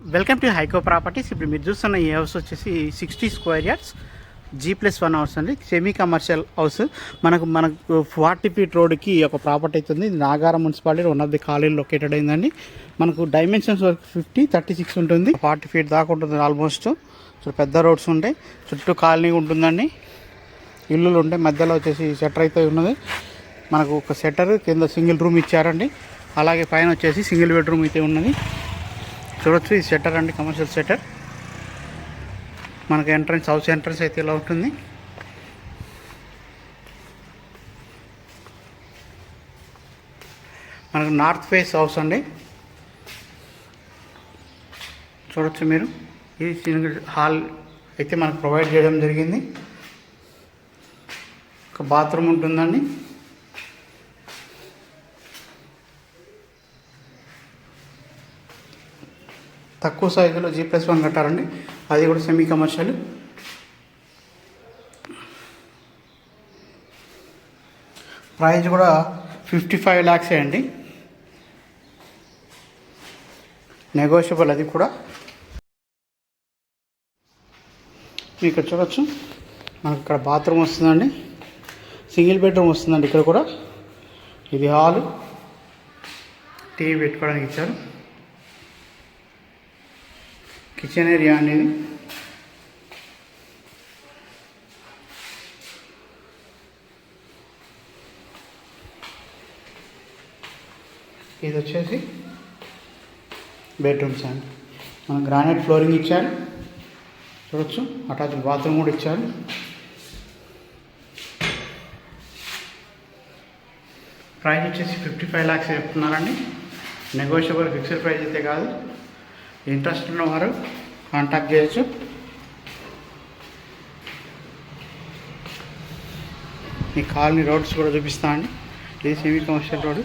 Welcome to హైకో properties. ఇప్పుడు మీరు చూస్తున్న ఈ హౌస్ వచ్చేసి sixty square yards. G plus one house అండి. సెమీ కమర్షియల్ హౌస్ మనకు మనకు ఫార్టీ ఫీట్ రోడ్కి ఒక ప్రాపర్టీ అవుతుంది. Nagaram municipality one of the college located అయిందండి. మనకు డైమెన్షన్స్ వరకు ఫిఫ్టీ థర్టీ సిక్స్ ఉంటుంది. ఫార్టీ ఫీట్ దాకా ఉంటుంది ఆల్మోస్ట్ సో పెద్ద రోడ్స్ ఉంటాయి. చుట్టూ కాలనీ ఉంటుందండి. ఇల్లులు ఉంటాయి. మధ్యలో వచ్చేసి షట్టర్ అయితే ఉన్నది. మనకు ఒక షట్టర్ కింద సింగిల్ రూమ్ ఇచ్చారండి. అలాగే పైన వచ్చేసి సింగిల్ బెడ్రూమ్ అయితే ఉన్నది. చూడొచ్చు ఈ షట్టర్ అండి కమర్షియల్ షట్టర్ మనకి ఎంట్రన్స్ హౌస్ ఎంట్రన్స్ అయితే ఇలా ఉంటుంది. మనకు నార్త్ ఫేస్ హౌస్ అండి. చూడొచ్చు మీరు. ఇది సింగిల్ హాల్ అయితే మనకు ప్రొవైడ్ చేయడం జరిగింది. ఒక బాత్రూమ్ ఉంటుందండి. తక్కువ సైజులో జీ ప్లస్ వన్ కట్టారండి అది కూడా సెమీ కమర్షియల్ ప్రైస్ కూడా ఫిఫ్టీ ఫైవ్ ల్యాక్సే అండి. నెగోషియబుల్ అది కూడా. మీకు ఇక్కడ చూడొచ్చు. మనకు ఇక్కడ బాత్రూమ్ వస్తుందండి. సింగిల్ బెడ్రూమ్ వస్తుందండి ఇక్కడ కూడా. ఇది హాలు. టీవీ పెట్టుకోవడానికి ఇచ్చారు. కిచెన్ ఏరియా అనేది ఇది. వచ్చేసి బెడ్రూమ్స్ అండి. మనం గ్రానైట్ ఫ్లోరింగ్ ఇచ్చారు. చూడొచ్చు. అటాచ్ బాత్రూమ్ కూడా ఇచ్చారు. ప్రైస్ వచ్చేసి ఫిఫ్టీ ఫైవ్ ల్యాక్స్ చెప్తున్నారండి. నెగోషియబుల్ ఫిక్స్డ్ ప్రైస్ అయితే కాదు. ఇంట్రెస్ట్ ఉన్నవారు కాంటాక్ట్ చేయొచ్చు. మీ కాలనీ రోడ్స్ కూడా చూపిస్తా అండి. ఇది సెమీ కమర్షియల్ రోడ్